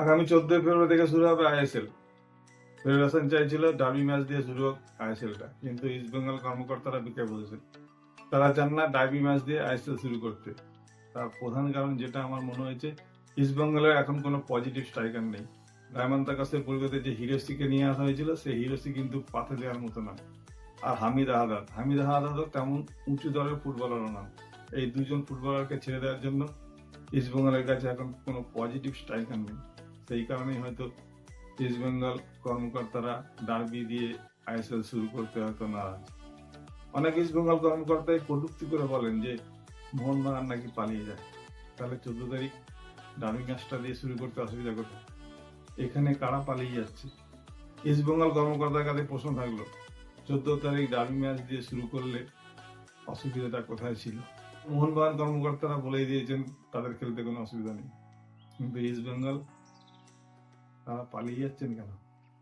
আগামী চোদ্দই ফেব্রুয়ারি থেকে শুরু হবে আইএসএল। ফেডারেশন চাইছিল ডাবি ম্যাচ দিয়ে শুরু হোক আইএসএলটা, কিন্তু ইস্ট বেঙ্গল কর্মকর্তারা বিকে বলেছেন, তারা চান না ডাবি ম্যাচ দিয়ে আইএসএল শুরু করতে। তার প্রধান কারণ যেটা আমার মনে হয়েছে ইস্ট বেঙ্গলের এখন কোনো পজিটিভ স্ট্রাইকার নেই। ডায়মন্ড তাকাসের পরিবর্তে যে হিরোসিকে নিয়ে আসা হয়েছিল, সেই হিরোসি কিন্তু পাতে দেওয়ার মতো না আর হামিদ আহাদাদ হামিদ আহাদাদও তেমন উঁচু দলের ফুটবলারও না। এই দুজন ফুটবলারকে ছেড়ে দেওয়ার জন্য ইস্ট বেঙ্গলের কাছে এখন কোনো পজিটিভ স্ট্রাইকার নেই। সেই কারণেই হয়তো ইস্ট বেঙ্গল কর্মকর্তারা ডার্বি দিয়ে আইএসএল শুরু করতে হয়তো নারাজ। অনেক ইস্ট বেঙ্গল কর্মকর্তাই কটুক্তি করে বলেন যে, মোহনবাগান নাকি পালিয়ে যায়। তাহলে চোদ্দ তারিখ ডার্বি ম্যাচটা দিয়ে শুরু করতে অসুবিধা কোথায়? এখানে কারা পালিয়ে যাচ্ছে? ইস্ট বেঙ্গল কর্মকর্তার কাছে প্রশ্ন থাকল, চোদ্দ তারিখ ডার্বি ম্যাচ দিয়ে শুরু করলে অসুবিধাটা কোথায় ছিল? মোহনবাগান কর্মকর্তারা বলেই দিয়েছেন, তাদের খেলতে কোনো অসুবিধা নেই। কিন্তু ইস্ট বেঙ্গল তারা পালিয়ে যাচ্ছেন কেন